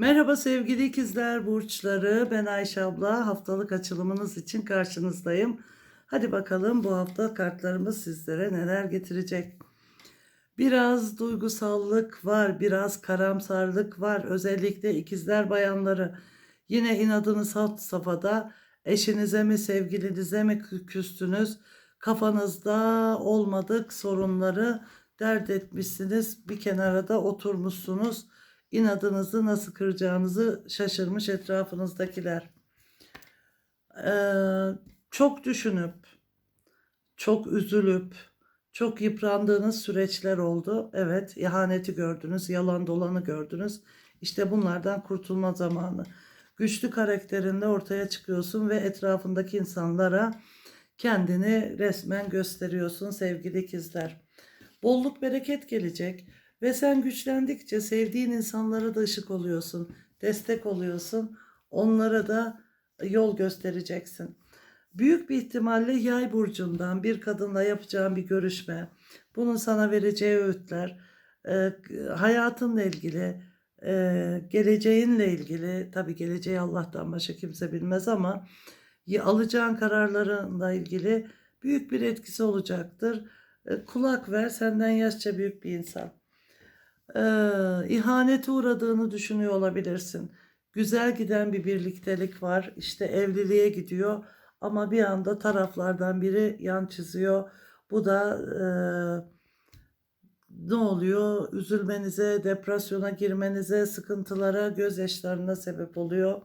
Merhaba sevgili ikizler burçları. Ben Ayşe abla. Haftalık açılımınız için karşınızdayım. Hadi bakalım bu hafta kartlarımız sizlere neler getirecek. Biraz duygusallık var, biraz karamsarlık var. Özellikle ikizler bayanları. Yine inadınız hat safhada. Eşinize mi, sevgilinize mi kü- küstünüz? Kafanızda olmadık sorunları dert etmişsiniz. Bir kenara da oturmuşsunuz inadınızı nasıl kıracağınızı şaşırmış etrafınızdakiler. Ee, çok düşünüp, çok üzülüp, çok yıprandığınız süreçler oldu. Evet, ihaneti gördünüz, yalan dolanı gördünüz. İşte bunlardan kurtulma zamanı. Güçlü karakterinde ortaya çıkıyorsun ve etrafındaki insanlara kendini resmen gösteriyorsun sevgili ikizler. Bolluk bereket gelecek. Ve sen güçlendikçe sevdiğin insanlara da ışık oluyorsun, destek oluyorsun. Onlara da yol göstereceksin. Büyük bir ihtimalle yay burcundan bir kadınla yapacağın bir görüşme, bunun sana vereceği öğütler, e, hayatınla ilgili, e, geleceğinle ilgili, tabii geleceği Allah'tan başka kimse bilmez ama alacağın kararlarınla ilgili büyük bir etkisi olacaktır. E, kulak ver, senden yaşça büyük bir insan e, ihanete uğradığını düşünüyor olabilirsin. Güzel giden bir birliktelik var. İşte evliliğe gidiyor ama bir anda taraflardan biri yan çiziyor. Bu da e, ne oluyor? Üzülmenize, depresyona girmenize, sıkıntılara, gözyaşlarına sebep oluyor.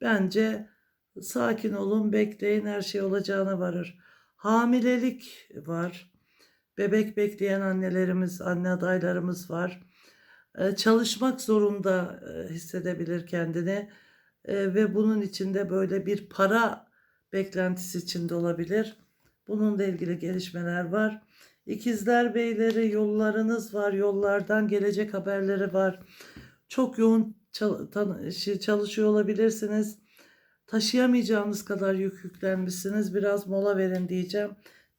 Bence sakin olun, bekleyin her şey olacağına varır. Hamilelik var. Bebek bekleyen annelerimiz, anne adaylarımız var. Ee, Çalışmak zorunda e, hissedebilir kendini Ee, ve bunun içinde böyle bir para beklentisi içinde olabilir. Bununla ilgili gelişmeler var. İkizler beyleri yollarınız var, yollardan gelecek haberleri var. Çok yoğun şey, çalışıyor olabilirsiniz. Taşıyamayacağınız kadar yük yüklenmişsiniz. Biraz mola verin diyeceğim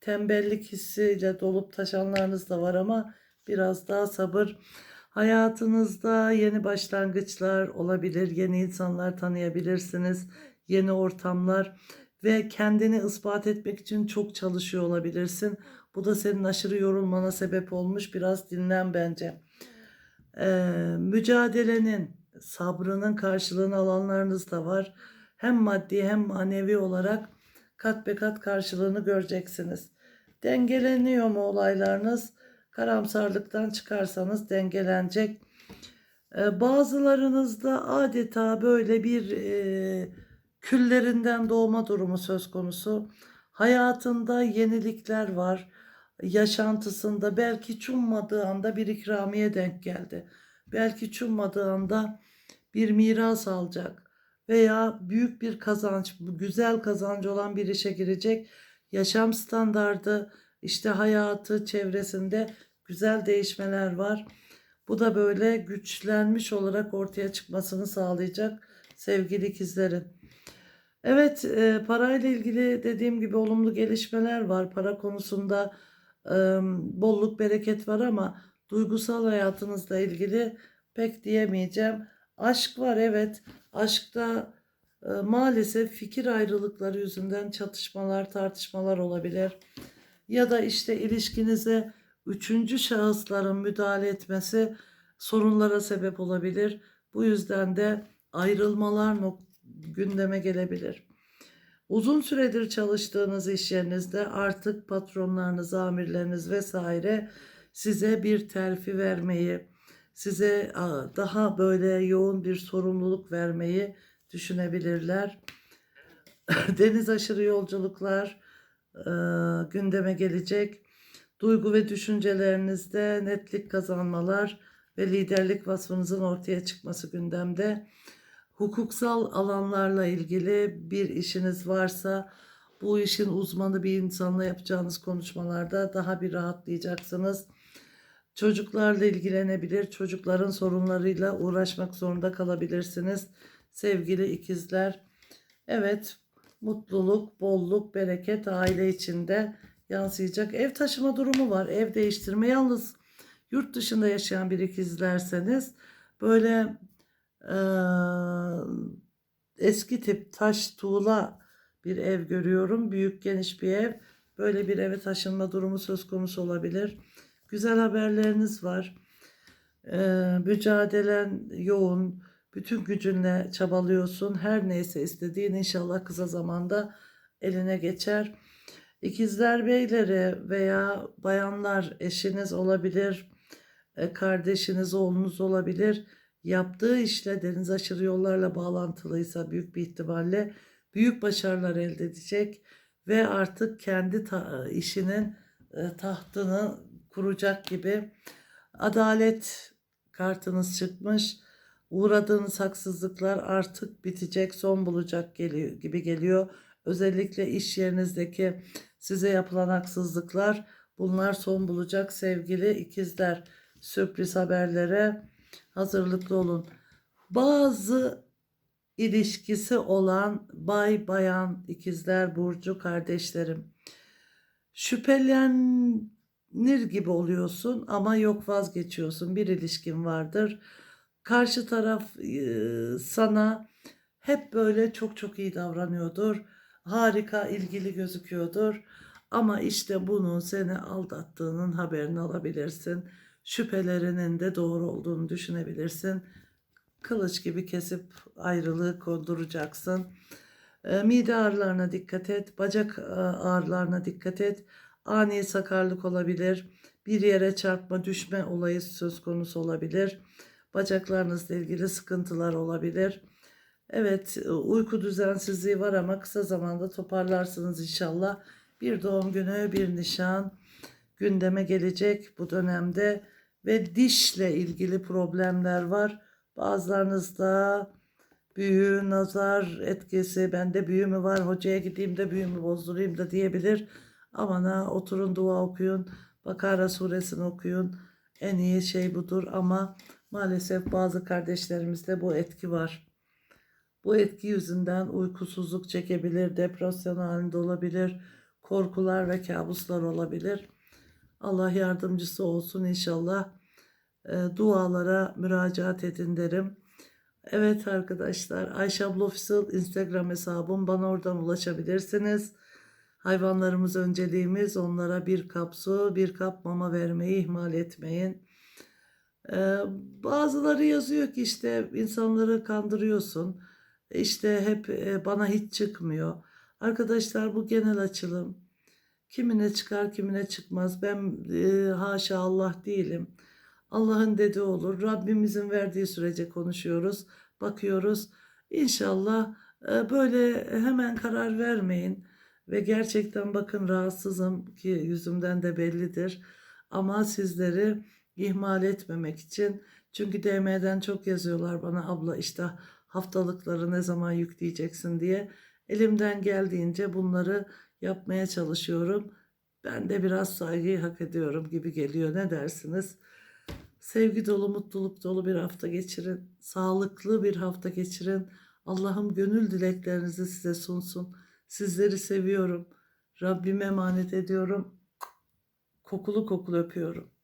tembellik hissiyle dolup taşanlarınız da var ama biraz daha sabır. Hayatınızda yeni başlangıçlar olabilir, yeni insanlar tanıyabilirsiniz, yeni ortamlar ve kendini ispat etmek için çok çalışıyor olabilirsin. Bu da senin aşırı yorulmana sebep olmuş. Biraz dinlen bence. Ee, mücadelenin, sabrının karşılığını alanlarınız da var. Hem maddi hem manevi olarak kat be kat karşılığını göreceksiniz. Dengeleniyor mu olaylarınız? Karamsarlıktan çıkarsanız dengelenecek. Ee, bazılarınızda adeta böyle bir e, küllerinden doğma durumu söz konusu. Hayatında yenilikler var. Yaşantısında belki hiç anda bir ikramiye denk geldi. Belki hiç anda bir miras alacak veya büyük bir kazanç, güzel kazancı olan bir işe girecek. Yaşam standardı, işte hayatı, çevresinde güzel değişmeler var. Bu da böyle güçlenmiş olarak ortaya çıkmasını sağlayacak sevgili ikizlerin. Evet, e, parayla ilgili dediğim gibi olumlu gelişmeler var. Para konusunda bolluk bereket var ama duygusal hayatınızla ilgili pek diyemeyeceğim. Aşk var evet. Aşkta e, maalesef fikir ayrılıkları yüzünden çatışmalar, tartışmalar olabilir. Ya da işte ilişkinize üçüncü şahısların müdahale etmesi sorunlara sebep olabilir. Bu yüzden de ayrılmalar gündeme gelebilir. Uzun süredir çalıştığınız iş yerinizde artık patronlarınız, amirleriniz vesaire size bir terfi vermeyi, size daha böyle yoğun bir sorumluluk vermeyi düşünebilirler. Deniz aşırı yolculuklar e, gündeme gelecek. Duygu ve düşüncelerinizde netlik kazanmalar ve liderlik vasfınızın ortaya çıkması gündemde. Hukuksal alanlarla ilgili bir işiniz varsa bu işin uzmanı bir insanla yapacağınız konuşmalarda daha bir rahatlayacaksınız. Çocuklarla ilgilenebilir, çocukların sorunlarıyla uğraşmak zorunda kalabilirsiniz. Sevgili ikizler, evet mutluluk, bolluk, bereket aile içinde yansıyacak. Ev taşıma durumu var, ev değiştirme. Yalnız yurt dışında yaşayan bir ikizlerseniz böyle Ee, eski tip taş tuğla bir ev görüyorum. Büyük geniş bir ev. Böyle bir eve taşınma durumu söz konusu olabilir. Güzel haberleriniz var. Ee, mücadelen yoğun. Bütün gücünle çabalıyorsun. Her neyse istediğin inşallah kısa zamanda eline geçer. İkizler beyleri veya bayanlar eşiniz olabilir, e, kardeşiniz, oğlunuz olabilir. Yaptığı işle deniz aşırı yollarla bağlantılıysa büyük bir ihtimalle büyük başarılar elde edecek ve artık kendi ta- işinin e, tahtını kuracak gibi adalet kartınız çıkmış. Uğradığınız haksızlıklar artık bitecek, son bulacak gibi geliyor. Özellikle iş yerinizdeki size yapılan haksızlıklar bunlar son bulacak sevgili ikizler. Sürpriz haberlere hazırlıklı olun. Bazı ilişkisi olan bay bayan ikizler burcu kardeşlerim. Şüphelenir gibi oluyorsun ama yok vazgeçiyorsun. Bir ilişkin vardır. Karşı taraf e, sana hep böyle çok çok iyi davranıyordur. Harika ilgili gözüküyordur. Ama işte bunun seni aldattığının haberini alabilirsin. Şüphelerinin de doğru olduğunu düşünebilirsin. Kılıç gibi kesip ayrılığı konduracaksın. E, mide ağrılarına dikkat et. Bacak e, ağrılarına dikkat et. Ani sakarlık olabilir. Bir yere çarpma, düşme olayı söz konusu olabilir. Bacaklarınızla ilgili sıkıntılar olabilir. Evet, e, uyku düzensizliği var ama kısa zamanda toparlarsınız inşallah. Bir doğum günü, bir nişan gündeme gelecek bu dönemde ve dişle ilgili problemler var. Bazılarınızda büyü, nazar etkisi, bende büyü mü var, hocaya gideyim de büyümü bozdurayım da diyebilir. Aman ha oturun dua okuyun, Bakara suresini okuyun. En iyi şey budur ama maalesef bazı kardeşlerimizde bu etki var. Bu etki yüzünden uykusuzluk çekebilir, depresyon halinde olabilir, korkular ve kabuslar olabilir. Allah yardımcısı olsun inşallah. E, dualara müracaat edin derim. Evet arkadaşlar Ayşe abla Official Instagram hesabım bana oradan ulaşabilirsiniz. Hayvanlarımız önceliğimiz onlara bir kap su bir kap mama vermeyi ihmal etmeyin. Ee, bazıları yazıyor ki işte insanları kandırıyorsun. İşte hep e, bana hiç çıkmıyor. Arkadaşlar bu genel açılım. Kimine çıkar kimine çıkmaz. Ben e, haşa Allah değilim. Allah'ın dediği olur. Rabbimizin verdiği sürece konuşuyoruz. Bakıyoruz. İnşallah e, böyle hemen karar vermeyin. Ve gerçekten bakın rahatsızım ki yüzümden de bellidir. Ama sizleri ihmal etmemek için çünkü DM'den çok yazıyorlar bana abla işte haftalıkları ne zaman yükleyeceksin diye. Elimden geldiğince bunları yapmaya çalışıyorum. Ben de biraz saygıyı hak ediyorum gibi geliyor. Ne dersiniz? Sevgi dolu, mutluluk dolu bir hafta geçirin. Sağlıklı bir hafta geçirin. Allah'ım gönül dileklerinizi size sunsun. Sizleri seviyorum. Rabbime emanet ediyorum. Kokulu kokulu öpüyorum.